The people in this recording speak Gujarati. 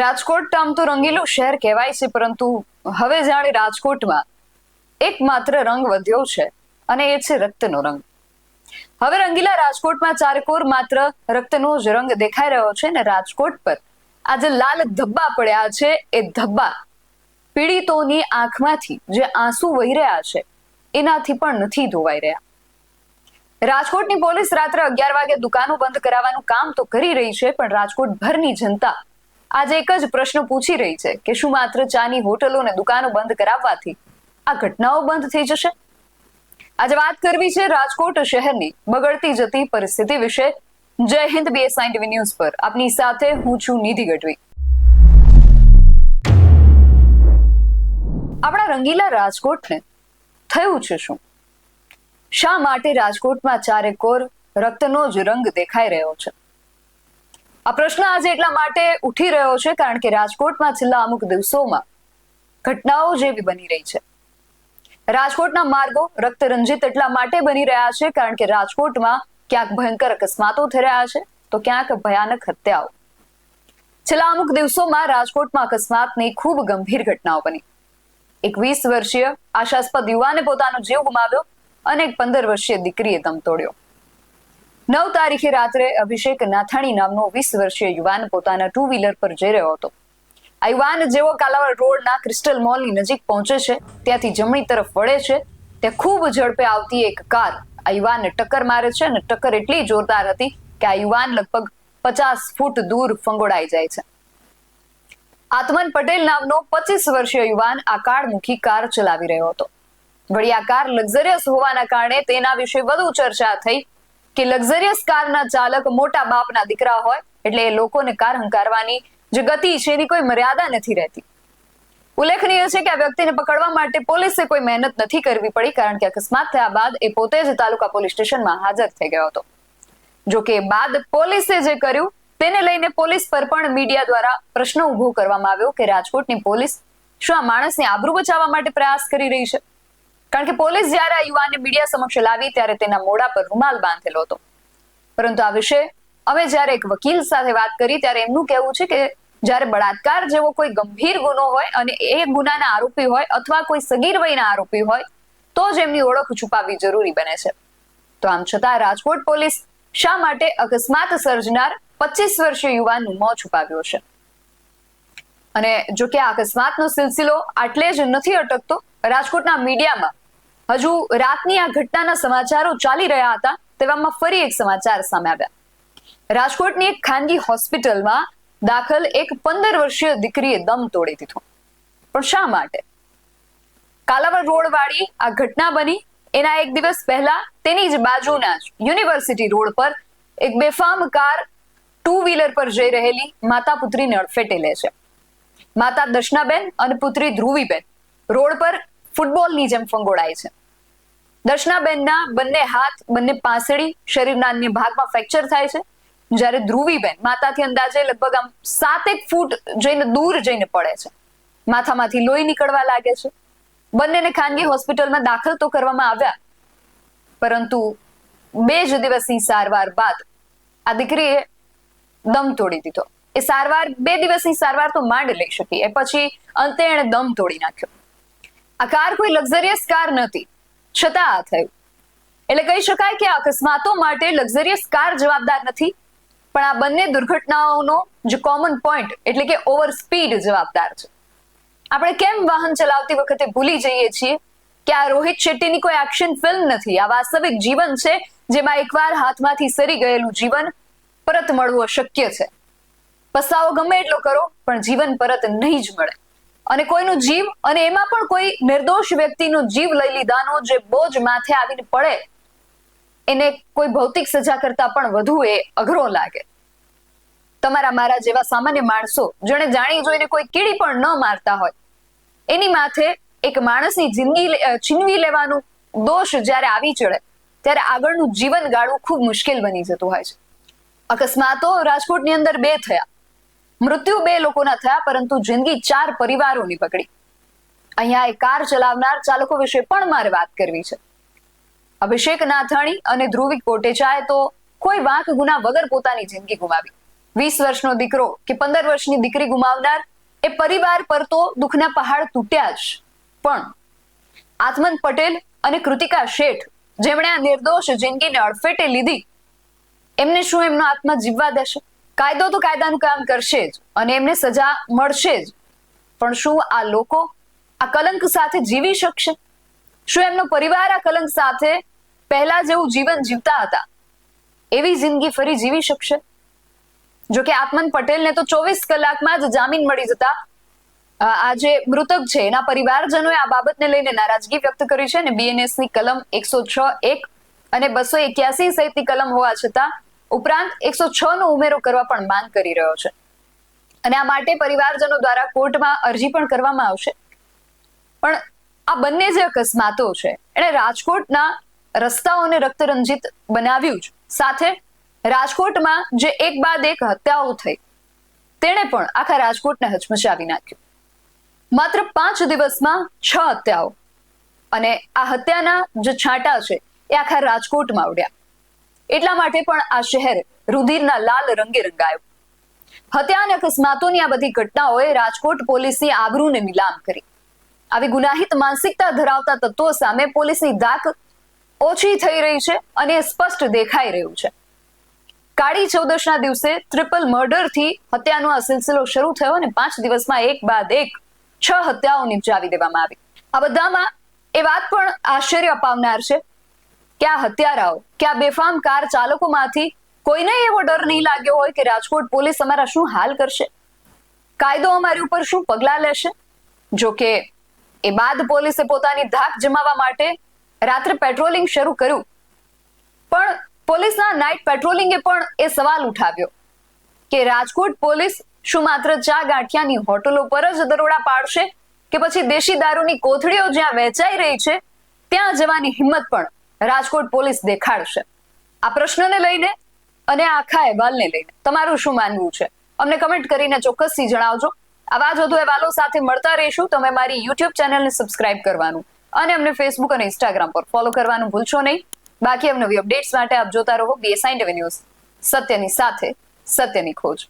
રાજકોટ આમ તો રંગીલું શહેર કહેવાય છે, પરંતુ હવે જાણે રાજકોટમાં એકમાત્ર રંગ વધ્યો છે, અને એ છે રક્તનો રંગ. હવે રંગીલા રાજકોટમાં ચારેકોર માત્ર રક્તનો જ રંગ દેખાઈ રહ્યો છે, ને રાજકોટ પર આ જે લાલ ધબ્બા પડ્યા છે, એ ધબ્બા પીડિતોની આંખમાંથી જે આંસુ વહી રહ્યા છે, એનાથી પણ નથી ધોવાઈ રહ્યા. રાજકોટની પોલીસ રાત્રે અગિયાર વાગે દુકાનો બંધ કરાવવાનું કામ તો કરી રહી છે, પણ રાજકોટ ભરની જનતા આજે એક જ પ્રશ્ન પૂછી રહી છે કે શું માત્ર ચાની હોટલો અને દુકાનો બંધ કરાવવાથી આ ઘટનાઓ બંધ થઈ જશે? આજે વાત કરવી છે રાજકોટ શહેરની બગડતી જતી પરિસ્થિતિ વિશે. જય હિન્દ બીએસઆઈ ટીવી ન્યૂઝ પર. આપની સાથે હું છું નિધિ ગઢવી. આપણા રંગીલા રાજકોટને થયું છે શું? શા માટે રાજકોટમાં ચારેકોર રક્તનો જ રંગ દેખાઈ રહ્યો છે? આ પ્રશ્ન આજે એટલા માટે ઉઠી રહ્યો છે કારણ કે રાજકોટમાં છેલ્લા અમુક દિવસોમાં ઘટનાઓ જેવી બની રહી છે. રાજકોટના માર્ગો રક્તરંજિત એટલા માટે બની રહ્યા છે કારણ કે રાજકોટમાં ક્યાંક ભયંકર અકસ્માતો થઈ રહ્યા છે તો ક્યાંક ભયાનક હત્યાઓ. છેલ્લા અમુક દિવસોમાં રાજકોટમાં અકસ્માતની ખૂબ ગંભીર ઘટનાઓ બની. એક વીસ વર્ષીય આશાસ્પદ યુવાને પોતાનો જીવ ગુમાવ્યો અને એક પંદર વર્ષીય દીકરીએ દમ તોડ્યો. નવ તારીખે રાત્રે અભિષેક નાથાણી નામનો વીસ વર્ષીય યુવાન પોતાના ટુ વ્હીલર પર જઈ રહ્યો હતો. આ યુવાન જેવો કાલાવડ રોડના ક્રિસ્ટલ મોલની નજીક પહોંચે છે, ત્યાંથી જમણી તરફ વળે છે, ત્યાં ખૂબ ઝડપે આવતી એક કાર આ યુવાનને ટક્કર મારે છે અને ટક્કર એટલી જોરદાર હતી કે આ યુવાન લગભગ પચાસ ફૂટ દૂર ફંગોળાઈ જાય છે. આત્મન પટેલ નામનો પચીસ વર્ષીય યુવાન આ કાળમુખી કાર ચલાવી રહ્યો હતો. વળી આ કાર લક્ઝરિયસ હોવાના કારણે તેના વિશે વધુ ચર્ચા થઈ કે લક્ઝરિયસ કારના ચાલક મોટા બાપના દીકરા હોય એટલે એ લોકોને કાર હંકારવાની જે ગતિ છે એની કોઈ મર્યાદા નથી રહેતી. ઉલ્લેખનીય છે કે આ વ્યક્તિને પકડવા માટે પોલીસે કોઈ મહેનત નથી કરવી પડી કારણ કે અકસ્માત થયા બાદ એ પોતે જ તાલુકા પોલીસ સ્ટેશનમાં હાજર થઈ ગયો હતો. જો કે બાદ પોલીસે જે કર્યું તેને લઈને પોલીસ પર પણ મીડિયા દ્વારા પ્રશ્ન ઊભો કરવામાં આવ્યો કે રાજકોટની પોલીસ શું આ માણસને આબરૂ બચાવવા માટે પ્રયાસ કરી રહી છે? કારણ કે પોલીસ જ્યારે આ યુવાનને મીડિયા સમક્ષ લાવી ત્યારે તેના મોઢા પર રૂમાલ બાંધેલો હતો. પરંતુ આ વિશે અમે જ્યારે એક વકીલ સાથે વાત કરી ત્યારે એમનું કહેવું છે કે જ્યારે બળાત્કાર જેવો કોઈ ગંભીર ગુનો હોય અને એ ગુનાના આરોપી હોય અથવા કોઈ સગીર વયના આરોપી હોય, તો જ એમની ઓળખ છુપાવવી જરૂરી બને છે. તો આમ છતાં રાજકોટ પોલીસ શા માટે અકસ્માત સર્જનાર પચીસ વર્ષીય યુવાનનું મોં છુપાવ્યો છે? અને જો કે આ અકસ્માતનો સિલસિલો આટલે જ નથી અટકતો, રાજકોટના મીડિયામાં હજુ રાતની આ ઘટનાના સમાચારો ચાલી રહ્યા હતા, તેવામાં ફરી એક સમાચાર સામે આવ્યા. રાજકોટની એક ખાનગી હોસ્પિટલમાં દાખલ એક પંદર વર્ષીય દીકરીએ દમ તોડી દીધો. પણ શા માટે? કાલાવડ રોડ વાળી આ ઘટના બની. એના એક દિવસ પહેલા તેની જ બાજુના જ યુનિવર્સિટી રોડ પર એક બેફામ કાર ટુ વ્હીલર પર જઈ રહેલી માતા પુત્રીને અડફેટે લે છે. માતા દર્શનાબેન અને પુત્રી ધ્રુવીબેન રોડ પર ફૂટબોલની જેમ ફંગોળાય છે. દર્શનાબેનના બંને હાથ, બંને પાસળી શરીરના અન્ય ભાગમાં ફ્રેક્ચર થાય છે. જ્યારે ધ્રુવીબેન માતાથી અંદાજે લગભગ આમ સાતેક ફૂટ જઈને દૂર જઈને પડે છે. માથામાંથી લોહી નીકળવા લાગે છે. બંનેને ખાનગી હોસ્પિટલમાં દાખલ તો કરવામાં આવ્યા. પરંતુ બે જ દિવસની સારવાર બાદ આ દીકરીએ દમ તોડી દીધો. એ સારવાર બે દિવસની સારવાર તો માંડ લઈ શકી. એ પછી અંતે એણે દમ તોડી નાખ્યો. આ કાર કોઈ લક્ઝરિયસ કાર નથી છતાં આ થયું. એટલે કહી શકાય કે અકસ્માતો માટે લક્ઝરિયસ કાર જવાબદાર નથી, પણ આ બંને દુર્ઘટનાઓનો જે કોમન પોઈન્ટ એટલે કે ઓવર સ્પીડ જવાબદાર છે. આપણે કેમ વાહન ચલાવતી વખતે ભૂલી જઈએ છીએ કે આ રોહિત શેટ્ટીની કોઈ એક્શન ફિલ્મ નથી? આ વાસ્તવિક જીવન છે જેમાં એકવાર હાથમાંથી સરી ગયેલું જીવન પરત મળવું અશક્ય છે. પસાવો ગમે એટલો કરો, પણ જીવન પરત નહીં જ મળે. અને કોઈનું જીવ અને એમાં પણ કોઈ નિર્દોષ વ્યક્તિનો જીવ લઈ લીધાનો જે બોજ માથે આવીને પડે, એને કોઈ ભૌતિક સજા કરતા પણ વધુ એ અઘરો લાગે. તમારા મારા જેવા સામાન્ય માણસો, જેણે જાણી જોઈને કોઈ કીડી પણ ન મારતા હોય, એની માથે એક માણસની જિંદગી છીનવી લેવાનું દોષ જ્યારે આવી ચડે, ત્યારે આગળનું જીવન ગાળવું ખૂબ મુશ્કેલ બની જતું હોય છે. અકસ્માતો રાજકોટની અંદર બે થયા. મૃત્યુ બે લોકોના થયા, પરંતુ જિંદગી ચાર પરિવારોની પકડી. અહીંયા એ કાર ચલાવનાર ચાલકો વિશે પણ મારે વાત કરવી છે. અભિષેક નાથાણી અને ધ્રુવિક કોટેચાએ તો કોઈ વાંક ગુના વગર પોતાની જિંદગી ગુમાવી. વીસ વર્ષનો દીકરો કે પંદર વર્ષની દીકરી ગુમાવનાર એ પરિવાર પર તો દુઃખના પહાડ તૂટ્યા જ. પણ આત્મન પટેલ અને કૃતિકા શેઠ, જેમણે આ નિર્દોષ જિંદગીને અડફેટે લીધી, એમને શું એમનો આત્મા જીવવા દેશે? કાયદો તો કાયદાનું કામ કરશે જ અને એમને સજા મળશે જ. પણ શું આ લોકો આ કલંક સાથે જીવી શકશે? શું એમનો પરિવાર આ કલંક સાથે પહેલા જેવું જીવન જીવતા હતા? એવી જિંદગી ફરી જીવી શકશે? જો કે આત્મન પટેલને તો ચોવીસ કલાકમાં જ જામીન મળી જતા આ જે મૃતક છે. એના પરિવારજનોએ આ બાબતને લઈને નારાજગી વ્યક્ત કરી છે અને બીએનએસની કલમ એકસો છ એક અને બસો એક્યાસી સહિતની કલમ હોવા છતાં ઉપરાંત એકસો છ નો ઉમેરો કરવા પણ માંગ કરી રહ્યો છે. અને આ માટે પરિવારજનો દ્વારા કોર્ટમાં અરજી પણ કરવામાં આવશે. પણ આ બંને જે અકસ્માતો છે. એણે રાજકોટના રસ્તાઓને રક્તરંજિત બનાવ્યું જ સાથે રાજકોટમાં જે એક બાદ એક હત્યાઓ થઈ, તેણે પણ આખા રાજકોટને હચમચાવી નાખ્યું. માત્ર પાંચ દિવસમાં છ હત્યાઓ. અને આ હત્યાના જે છાંટા છે, એ આખા રાજકોટમાં ઉડ્યા એટલા માટે પણ આ શહેર રુધિરના લાલ રંગે રંગાયું. હત્યા અને અકસ્માતોની આ બધી ઘટનાઓએ રાજકોટ પોલીસની આબરૂને નીલામ કરી. આવી ગુનાહિત માનસિકતા ધરાવતા તત્વો સામે પોલીસની દાક ઓછી થઈ રહી છે અને સ્પષ્ટ દેખાઈ રહ્યું છે. કાળી ચૌદશના દિવસે ટ્રિપલ મર્ડરથી હત્યાનો આ સિલસિલો શરૂ થયો અને પાંચ દિવસમાં એક બાદ એક છ હત્યાઓ નિપજાવી દેવામાં આવી. આ બધામાં એ વાત પણ આશ્ચર્ય અપાવનાર છે. કે આ હત્યારાઓ કે આ બેફામ કાર ચાલકોમાંથી કોઈને એવો ડર નહીં લાગ્યો હોય કે રાજકોટ પોલીસ અમારા શું હાલ કરશે? કાયદો અમારી ઉપર શું પગલા લેશે? જો કે એ બાદ પોલીસે પોતાની ધાક જમાવવા માટે રાત્રે પેટ્રોલિંગ શરૂ કર્યું. પણ પોલીસના નાઇટ પેટ્રોલિંગે પણ એ સવાલ ઉઠાવ્યો કે રાજકોટ પોલીસ શું માત્ર ચા ગાંઠિયાની હોટલો પર જ દરોડા પાડશે કે પછી દેશી દારૂની કોથળીઓ જ્યાં વેચાઈ રહી છે, ત્યાં જવાની હિંમત પણ રાજકોટ પોલીસ દેખાડશે. આ પ્રશ્નને લઈને અને આખા અહેવાલને લઈને. તમારું શું માનવું છે? અમને કમેન્ટ કરીને ચોક્કસથી જણાવજો. આવા જ વધુ અહેવાલો સાથે મળતા રહીશું. તમે મારી યુટ્યુબ ચેનલને સબસ્ક્રાઇબ કરવાનું અને અમને ફેસબુક અને ઇન્સ્ટાગ્રામ પર ફોલો કરવાનું ભૂલશો નહીં. બાકી અમને નવી અપડેટ્સ માટે આપ જોતા રહો બીએસઆઈ ન્યૂઝ સત્યની સાથે, સત્યની ખોજ.